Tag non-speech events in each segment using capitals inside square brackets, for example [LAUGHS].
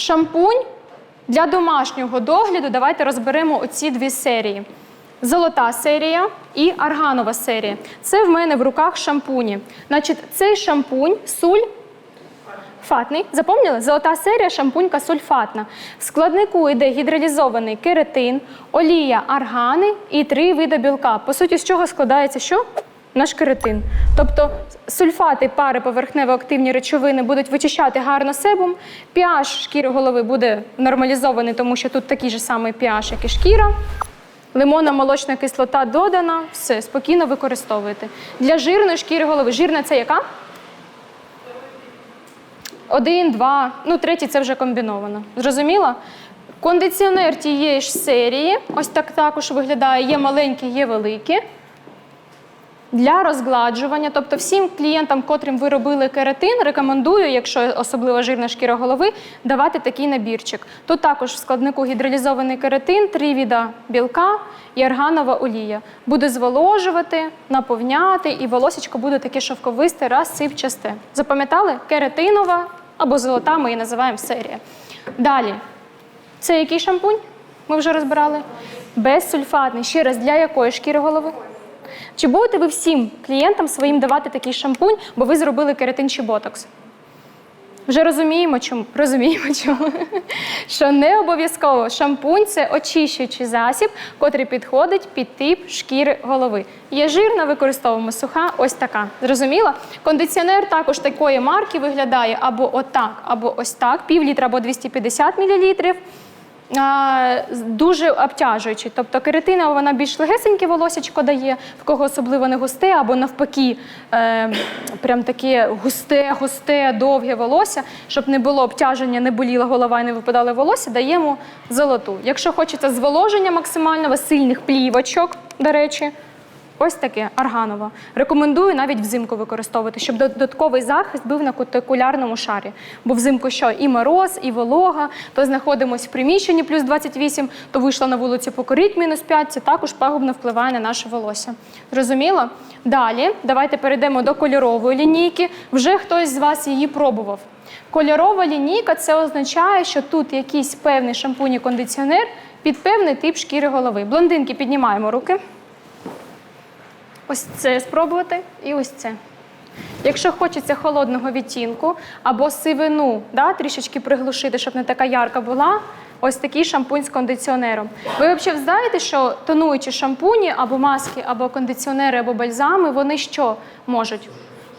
шампунь для домашнього догляду. Давайте розберемо оці дві серії. Золота серія і арганова серія. Це в мене в руках шампуні. Значить, цей шампунь суль Фатний. Запомнили? Золота серія шампунька сульфатна. В складнику йде гідролізований кератин, олія аргани і три види білка. По суті, з чого складається що? Наш кератин. Тобто сульфати пари поверхнево-активні речовини будуть вичищати гарно себум. pH шкіри голови буде нормалізований, тому що тут такий же самий pH, як і шкіра. Лимонна молочна кислота додана, все, спокійно використовуєте. Для жирної шкіри голови. Жирна це яка? Один, два, ну третій це вже комбіновано. Зрозуміло? Кондиціонер тієї ж серії, ось так також виглядає, є маленькі, є великі. Для розгладжування, тобто всім клієнтам, котрим ви робили кератин, рекомендую, якщо особливо жирна шкіра голови, давати такий набірчик. Тут також в складнику гідролізований кератин, три віда білка і арганова олія. Буде зволожувати, наповняти, і волосечко буде таке шовковисте, розсипчасте. Запам'ятали? Кератинова або золота, ми її називаємо серія. Далі. Це який шампунь? Ми вже розбирали. Безсульфатний. Ще раз, для якої шкіри голови? Чи будете ви всім клієнтам своїм давати такий шампунь, бо ви зробили кератин чи ботокс? Вже розуміємо, чому розуміємо, чому [LAUGHS] що не обов'язково шампунь це очищуючий засіб, котрий підходить під тип шкіри голови. Є жирна, використовуємо суха, ось така. Зрозуміло? Кондиціонер також такої марки виглядає або отак, або ось так, пів літра або 250 мл. Дуже обтяжуючий. Тобто керетина вона більш легесеньке волосечко дає, в кого особливо не густе, або навпаки, е, прям таке густе, густе, довге волосся, щоб не було обтяження, не боліла голова і не випадало волосся, даємо золоту. Якщо хочеться зволоження максимального, сильних плівочок, до речі, Ось таке арганова. Рекомендую навіть взимку використовувати, щоб додатковий захист був на кутикулярному шарі. Бо взимку що і мороз, і волога, то знаходимося в приміщенні плюс 28, то вийшла на вулицю покоріть мінус 5, це також пагубно впливає на наше волосся. Зрозуміло? Далі давайте перейдемо до кольорової лінійки. Вже хтось з вас її пробував. Кольорова лінійка це означає, що тут якийсь певний шампунь і кондиціонер під певний тип шкіри голови. Блондинки піднімаємо руки. Ось це спробувати і ось це. Якщо хочеться холодного відтінку або сивину, да, трішечки приглушити, щоб не така ярка була, ось такий шампунь з кондиціонером. Ви взагалі знаєте, що тонуючі шампуні або маски, або кондиціонери, або бальзами, вони що можуть?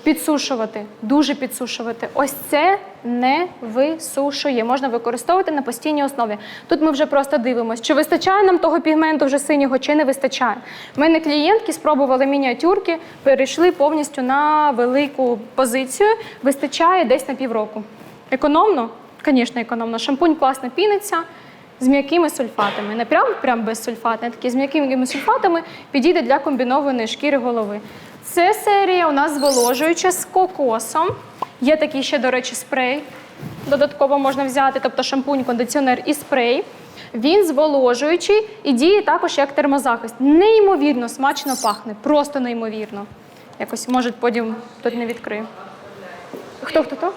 Підсушувати, дуже підсушувати. Ось це не висушує. Можна використовувати на постійній основі. Тут ми вже просто дивимося, чи вистачає нам того пігменту вже синього, чи не вистачає. У мене клієнтки спробували мініатюрки, перейшли повністю на велику позицію. Вистачає десь на півроку. Економно? Звісно, економно. Шампунь класно піниться. З м'якими сульфатами. Не прям, прям без сульфату, а такі з м'якими сульфатами підійде для комбінованої шкіри голови. Це серія у нас зволожуюча з кокосом. Є такий ще, до речі, спрей. Додатково можна взяти, тобто шампунь, кондиціонер і спрей. Він зволожуючий і діє також як термозахист. Неймовірно смачно пахне, просто неймовірно. Якось, може, потім тут не відкрию. Хто хто хто?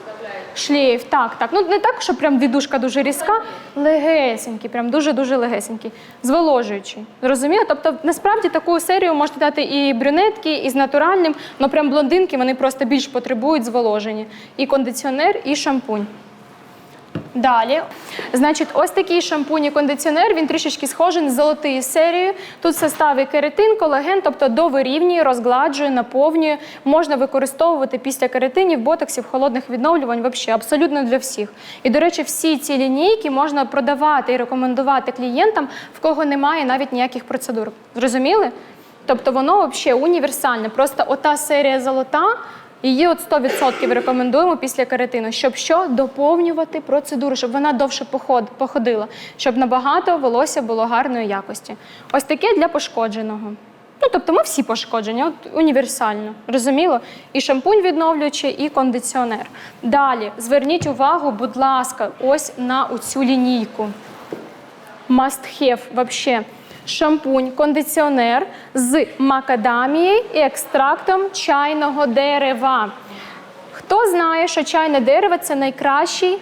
Шлейф, так, так. Ну не так, що прям відушка дуже різка, легесенький, прям дуже-дуже легесенький, зволожуючий. Зрозуміло? Тобто, насправді таку серію можете дати і брюнетки, і з натуральним, але прям блондинки вони просто більш потребують зволоження. І кондиціонер, і шампунь. Далі, значить, ось такий шампунь і кондиціонер, він трішечки схожий з золотою серією. Тут в составі кератин, колаген, тобто довирівнює, розгладжує, наповнює. Можна використовувати після кератинів, ботоксів, холодних відновлювань, взагалі, абсолютно для всіх. І, до речі, всі ці лінійки можна продавати і рекомендувати клієнтам, в кого немає навіть ніяких процедур. Зрозуміли? Тобто воно взагалі універсальне. Просто ота серія золота. Її от 100% рекомендуємо після кератину, щоб що доповнювати процедуру, щоб вона довше поход, походила, щоб набагато волосся було гарної якості. Ось таке для пошкодженого. Ну, тобто ми всі пошкоджені, от універсально, розуміло? І шампунь відновлюючий, і кондиціонер. Далі зверніть увагу, будь ласка, ось на цю лінійку. Must have вообще шампунь, кондиціонер з макадамією і екстрактом чайного дерева. Хто знає, що чайне дерево це найкращий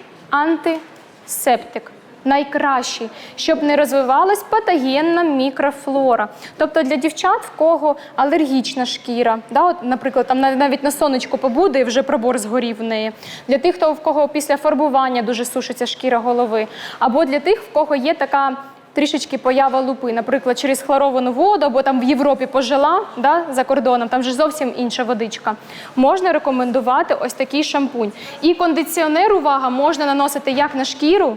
септик. Найкращий, щоб не розвивалась патогенна мікрофлора. Тобто для дівчат, в кого алергічна шкіра, да, от, наприклад, там нав- навіть на сонечко побуде і вже пробор згорів в неї. Для тих, хто в кого після фарбування дуже сушиться шкіра голови, або для тих, в кого є така трішечки поява лупи, наприклад, через хлоровану воду, або там в Європі пожила да, за кордоном, там же зовсім інша водичка. Можна рекомендувати ось такий шампунь. І кондиціонер, увага, можна наносити як на шкіру,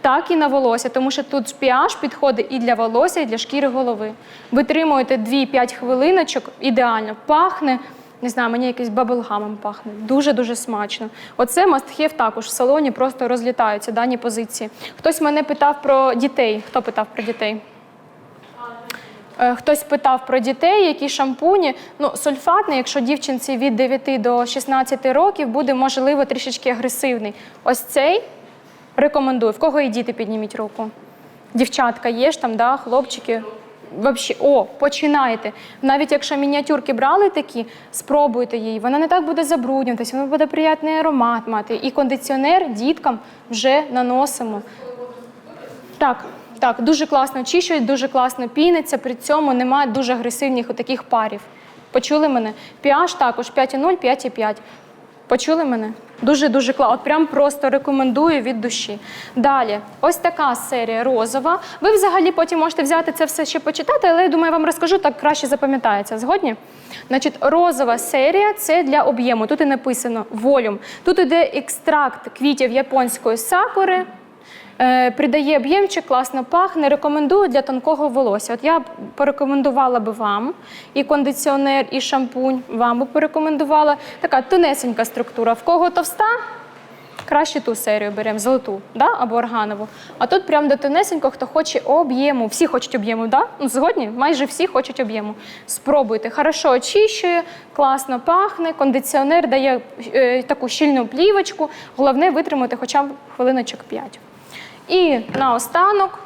так і на волосся, тому що тут pH підходить і для волосся, і для шкіри голови. Витримуєте 2-5 хвилиночок, ідеально пахне. Не знаю, мені якийсь баблгамом пахне. Дуже-дуже смачно. Оце мастхев також в салоні просто розлітаються дані позиції. Хтось мене питав про дітей. Хто питав про дітей? Е, Хтось питав про дітей, які шампуні. Ну, сульфатний, якщо дівчинці від 9 до 16 років, буде можливо трішечки агресивний. Ось цей рекомендую. В кого є діти, підніміть руку. Дівчатка є ж там, да, хлопчики. Вообще, о, починайте. Навіть якщо мініатюрки брали такі, спробуйте її. Вона не так буде забруднюватися, вона буде приятний аромат мати. І кондиціонер діткам вже наносимо. Так, так, дуже класно очищують, дуже класно піниться, при цьому немає дуже агресивних таких парів. Почули мене? pH також 5,0, 5,5. Почули мене? Дуже-дуже класно. От прям просто рекомендую від душі. Далі, ось така серія розова. Ви взагалі потім можете взяти це все ще почитати, але я думаю, вам розкажу, так краще запам'ятається. Згодні? Значить, розова серія це для об'єму. Тут і написано волюм. Тут іде екстракт квітів японської сакури. Е, Придає об'ємчик, класно пахне. Рекомендую для тонкого волосся. От я порекомендувала би вам і кондиціонер, і шампунь. Вам би порекомендувала. Така тонесенька структура. В кого товста, краще ту серію беремо, золоту да? або органову. А тут прям до тонесенького, хто хоче об'єму. Всі хочуть об'єму, да? ну, згодні? Майже всі хочуть об'єму. Спробуйте. Хорошо очищує, класно пахне, кондиціонер дає е, таку щільну плівочку. Головне витримати хоча б хвилиночок 5. І наостанок.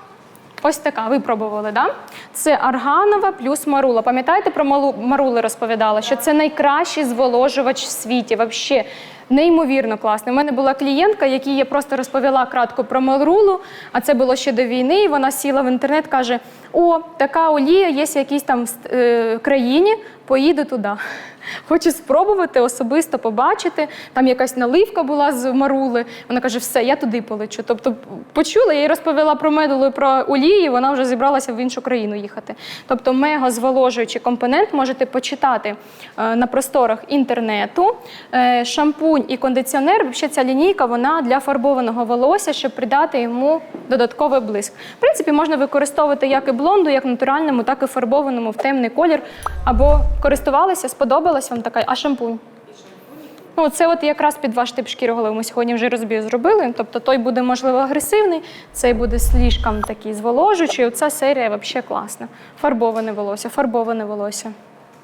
Ось така, ви пробували, да? Це арганова плюс марула. Пам'ятаєте, про марули розповідала, що це найкращий зволожувач в світі. Взагалі, неймовірно класний. У мене була клієнтка, якій я просто розповіла кратко про марулу, а це було ще до війни. І вона сіла в інтернет, каже: О, така олія є в якійсь там е, країні, поїду туди. [LAUGHS] Хочу спробувати особисто побачити. Там якась наливка була з марули. Вона каже, все, я туди полечу. Тобто почула, я їй розповіла про медулу і про олії, вона вже зібралася в іншу країну їхати. Тобто мега зволожуючий компонент можете почитати е, на просторах інтернету. Е, шампунь і кондиціонер, взагалі ця лінійка, вона для фарбованого волосся, щоб придати йому додатковий блиск. В принципі, можна використовувати як і блонду, як натуральному, так і фарбованому в темний колір. Або користувалися, сподобалась вам така, а шампунь. Ну, це от якраз під ваш тип шкіри голови. Ми сьогодні вже розбір зробили. Тобто той буде, можливо, агресивний, цей буде слишком такий зволожуючий. Оця серія взагалі класна. Фарбоване волосся, фарбоване волосся.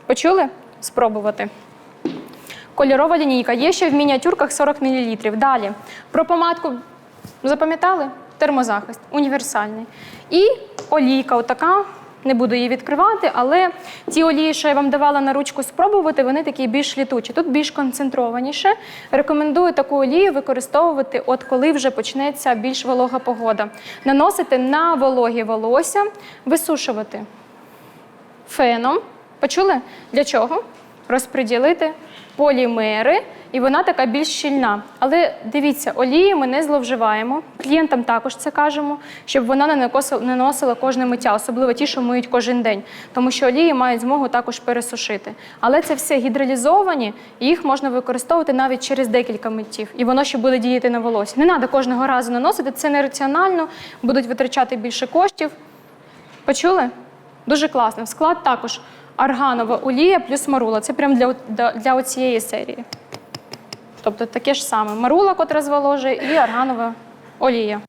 Почули? Спробувати. Кольорова лінійка. Є ще в мініатюрках 40 мл. Далі. Про помадку запам'ятали? Термозахист, універсальний. І олійка, отака. Не буду її відкривати, але ті олії, що я вам давала на ручку спробувати, вони такі більш літучі. Тут більш концентрованіше. Рекомендую таку олію використовувати, от коли вже почнеться більш волога погода. Наносити на вологі волосся, висушувати феном. Почули? Для чого? Розподілити полімери, і вона така більш щільна. Але дивіться, олії ми не зловживаємо. Клієнтам також це кажемо, щоб вона не накоси- не носила кожне миття, особливо ті, що миють кожен день, тому що олії мають змогу також пересушити. Але це все гідролізовані, і їх можна використовувати навіть через декілька миттів, і воно ще буде діяти на волосся. Не треба кожного разу наносити, це нераціонально, будуть витрачати більше коштів. Почули? Дуже класно. В склад також арганова олія плюс марула. Це прям для, для, для оцієї серії. Тобто таке ж саме. Марула, котра зволожує, і органова олія.